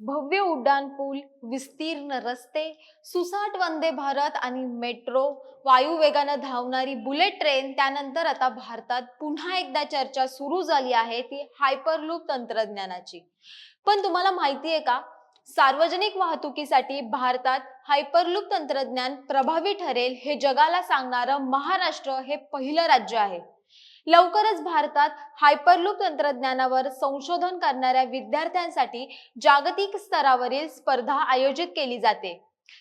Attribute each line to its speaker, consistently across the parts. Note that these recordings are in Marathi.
Speaker 1: भव्य उड्डाणपूल विस्तीर्ण रस्ते सुसाट वंदे भारत आणि मेट्रो वायू वेगानं धावणारी बुलेट ट्रेन त्यानंतर आता भारतात पुन्हा एकदा चर्चा सुरू झाली आहे ती हायपरलूप तंत्रज्ञानाची. पण तुम्हाला माहिती आहे का? सार्वजनिक वाहतुकीसाठी भारतात हायपरलूप तंत्रज्ञान प्रभावी ठरेल हे जगाला सांगणारं महाराष्ट्र हे पहिलं राज्य आहे. लवकरच भारतात हायपरलूप तंत्रज्ञानावर संशोधन करणाऱ्या विद्यार्थ्यांसाठी जागतिक स्तरावरील स्पर्धा आयोजित केली जाते.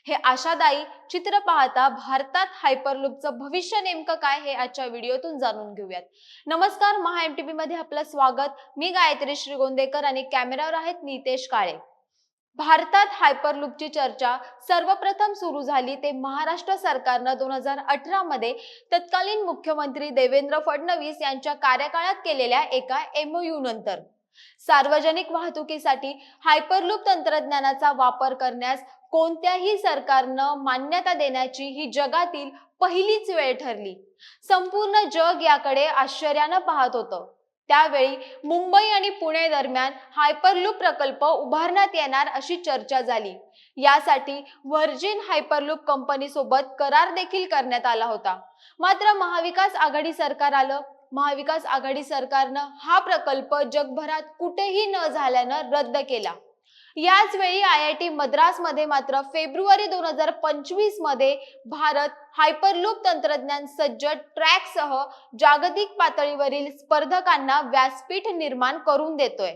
Speaker 1: हे आशादायी चित्र पाहता भारतात हायपरलूपचं भविष्य नेमकं काय हे आजच्या व्हिडिओतून जाणून घेऊयात. नमस्कार महा एम टी मध्ये आपलं स्वागत. मी गायत्री श्रीगोंदेकर आणि कॅमेऱ्यावर आहेत नितेश काळे. भारतात हायपरलूपची चर्चा सर्वप्रथम सुरू झाली ते महाराष्ट्र सरकारनं दोन हजार अठरा मध्ये तत्कालीन मुख्यमंत्री देवेंद्र फडणवीस यांच्या कार्यकाळात केलेल्या एका एमओयू नंतर. सार्वजनिक वाहतुकीसाठी हायपरलूप तंत्रज्ञानाचा वापर करण्यास कोणत्याही सरकारनं मान्यता देण्याची ही जगातील पहिलीच वेळ ठरली. संपूर्ण जग याकडे आश्चर्यानं पाहत होतं. त्यावेळी मुंबई आणि पुणे दरम्यान हायपरलूप प्रकल्प उभारण्यात येणार अशी चर्चा झाली. यासाठी व्हर्जिन हायपरलूप कंपनी सोबत करार देखील करण्यात आला होता. मात्र महाविकास आघाडी सरकार आलं. महाविकास आघाडी सरकारनं हा प्रकल्प जगभरात कुठेही न झाल्यानं रद्द केला. याच वेळी आय आय टी मद्रासमध्ये मात्र फेब्रुवारी दोन हजार पंचवीसमध्ये भारत हायपरलूप तंत्रज्ञान सज्ज ट्रॅकसह जागतिक पातळीवरील स्पर्धकांना व्यासपीठ निर्माण करून देतोय.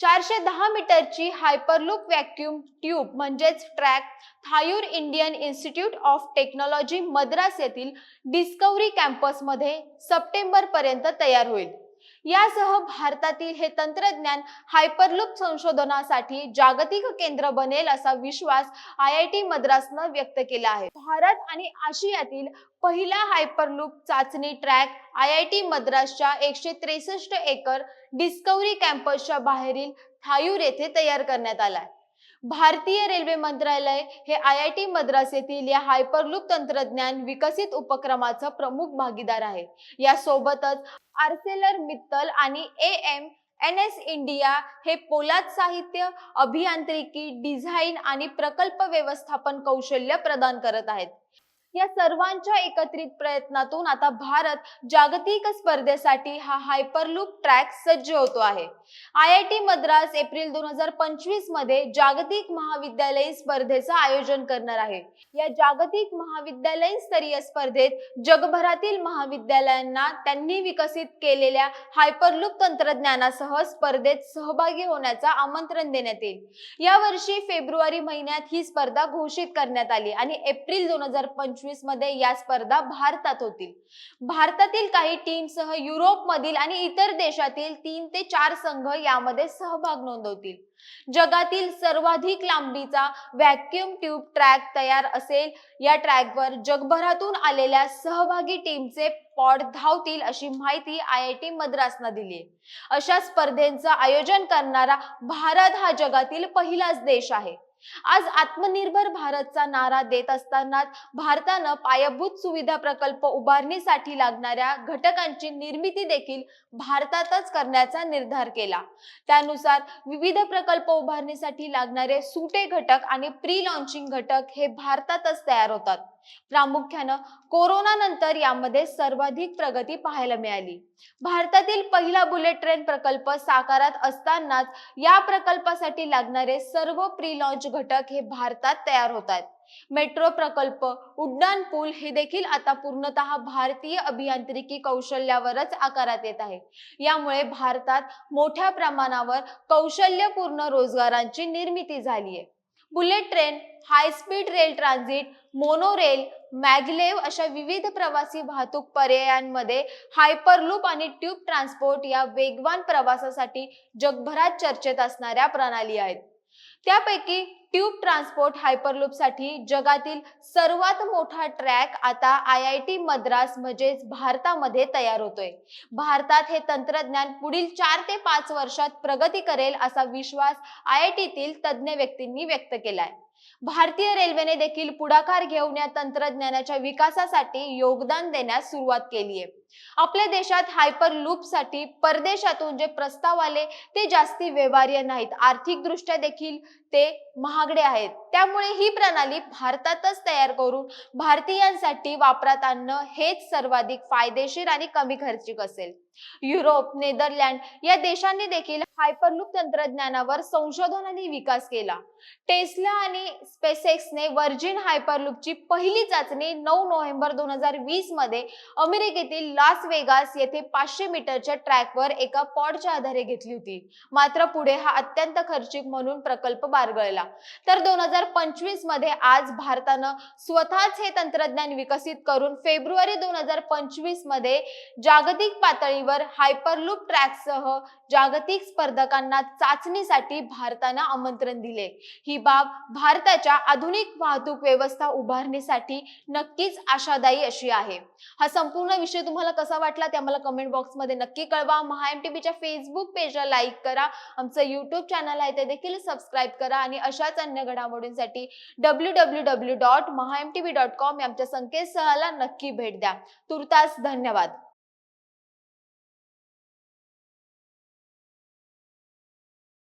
Speaker 1: चारशे दहा मीटरची हायपरलूप व्हॅक्युम ट्यूब म्हणजेच track Thaiyur Indian Institute of Technology Madras येथील डिस्कवरी कॅम्पसमध्ये सप्टेंबर पर्यंत तयार होईल. यासह भारतातील हे तंत्रज्ञान हायपरलूप संशोधनासाठी जागतिक केंद्र बनेल असा विश्वास आय आय टी मद्रासनं व्यक्त केला आहे. भारत आणि आशियातील पहिला हायपरलूप चाचणी ट्रॅक आय आय टी मद्रासच्या एकशे त्रेसष्ट एकर डिस्कवरी कॅम्पसच्या बाहेरील थायूर येथे तयार करण्यात आलाय भारतीय रेल्वे मंत्रालय हे आय आय टी मद्रास येथील या हायपरलूप तंत्रज्ञान विकसित उपक्रमाचं प्रमुख भागीदार आहे. यासोबतच आर्सेलर मित्तल आणि A M N S India हे पोलाद साहित्य अभियांत्रिकी डिझाईन आणि प्रकल्प व्यवस्थापन कौशल्य प्रदान करत आहेत. या सर्वांच्या एकत्रित प्रयत्नातून आता भारत जागतिक स्पर्धेसाठी हा हायपरलूप ट्रॅक सज्ज होतो आहे. I I T Madras April दोन हजार पंचवीसमध्ये जागतिक महाविद्यालयीन स्पर्धेचं आयोजन करणार आहे. या जागतिक महाविद्यालयीन स्तरीय स्पर्धेत जगभरातील महाविद्यालयांना त्यांनी विकसित केलेल्या हायपरलूप तंत्रज्ञानासह स्पर्धेत सहभागी होण्याचा आमंत्रण देण्यात येईल. यावर्षी फेब्रुवारी महिन्यात ही स्पर्धा घोषित करण्यात आली आणि एप्रिल दोन हजार पंचवीस मध्ये या स्पर्धा भारतात होतील. भारतातील काही टीमसह युरोप मधील आणि इतर देशातील तीन ते चार संघ यामध्ये सहभाग नोंदवतील. जगातील सर्वाधिक लांबीचा व्हॅक्युम ट्यूब ट्रॅक तयार असेल. या ट्रॅकवर जगभरातून आलेल्या सहभागी टीमचे पॉड धावतील अशी माहिती आय आय टी मद्रासनं दिली अशा स्पर्धेचं आयोजन करणारा भारत हा जगातील पहिलाच देश आहे. आज आत्मनिर्भर भारतचा नारा देत असताना भारतानं पायाभूत सुविधा प्रकल्प उभारणीसाठी लागणाऱ्या घटकांची निर्मिती देखील भारतातच करण्याचा निर्धार केला. त्यानुसार विविध प्रकल्प उभारणीसाठी लागणारे सुटे घटक आणि प्री लॉन्चिंग घटक हे भारतातच तयार होतात. प्रामुख्यानं कोरोना नंतर यामध्ये सर्वाधिक प्रगती पाहायला मिळाली. भारतातील पहिला बुलेट ट्रेन प्रकल्प साकारात असतानाच या प्रकल्पासाठी लागणारे सर्व प्री लॉन्च घटक हे भारतात तयार होतात. मेट्रो प्रकल्प उड्डाण पूल हे देखील आता पूर्णतः भारतीय अभियांत्रिकी कौशल्यावरच आकारात येत आहे. यामुळे भारतात मोठ्या प्रमाणावर कौशल्यपूर्ण रोजगारांची निर्मिती झाली आहे bullet train high speed rail transit monorail maglev अशा विविध प्रवासी वाहतूक पर्यायांमध्ये हायपरलूप आणि ट्यूब ट्रान्सपोर्ट या वेगवान प्रवासासाठी जगभरात चर्चेत असणाऱ्या प्रणाली आहेत. त्यापैकी ट्यूब ट्रान्सपोर्ट हायपरलूपसाठी जगातील सर्वात मोठा ट्रॅक आता आय आय टी मद्रास म्हणजेच भारतामध्ये तयार होतोय. भारतात हे तंत्रज्ञान पुढील चार ते पाच वर्षात प्रगती करेल असा विश्वास आय आय टीतील तज्ज्ञ व्यक्तींनी व्यक्त केलाय. भारतीय रेल्वेने देखील पुढाकार घेऊन या तंत्रज्ञानाच्या विकासासाठी योगदान देण्यास सुरुवात केली आहे आपल्या देशात हायपर लूपसाठी परदेशातून जे प्रस्ताव आले ते जास्ती व्यवहार्य नाहीत. आर्थिकदृष्ट्या देखील ते महागडे आहेत. त्यामुळे ही प्रणाली भारतातच तयार करून भारतीयांसाठी वापरात आणणं हेच सर्वाधिक फायदेशीर आणि कमी खर्चिक असेल. युरोप नेदरलँड या देशांनी देखील हायपरलूप तंत्रज्ञानावर संशोधन आणि विकास केला. टेस्ला आणि स्पेसेक्सने व्हर्जिन हायपरलूपची पहिली चाचणी नऊ नोव्हेंबर दोन हजार वीसमध्ये अमेरिकेतील लास वेगास येथे पाचशे मीटरच्या ट्रॅकवर एका पॉडच्या आधारे घेतली होती. मात्र पुढे हा अत्यंत खर्चिक म्हणून प्रकल्प बारगळला. तर दोन हजार पंचवीसमध्ये आज भारतानं स्वतःच हे तंत्रज्ञान विकसित करून फेब्रुवारी दोन हजार पंचवीसमध्ये जागतिक पातळीवर हायपरलूप ट्रॅकसह जागतिक स्पर्धकांना चाचणीसाठी भारतानं आमंत्रण दिले. ही बाब भारताच्या आधुनिक वाहतूक व्यवस्था उभारणीसाठी नक्कीच आशादायी अशी आहे. हा संपूर्ण विषय तुम्हाला कसा वाटला ते आम्हाला कमेंट बॉक्समध्ये नक्की कळवा. महा एम टी बीच्या फेसबुक पेजला लाईक करा. आमचं युट्यूब चॅनल आहे ते देखील सबस्क्राईब करा आणि अशाच अन्य घडामोडींसाठी W W W dot Maha M T B dot com या आमच्या संकेतस्थळाला नक्की भेट द्या. तुर्तास धन्यवाद.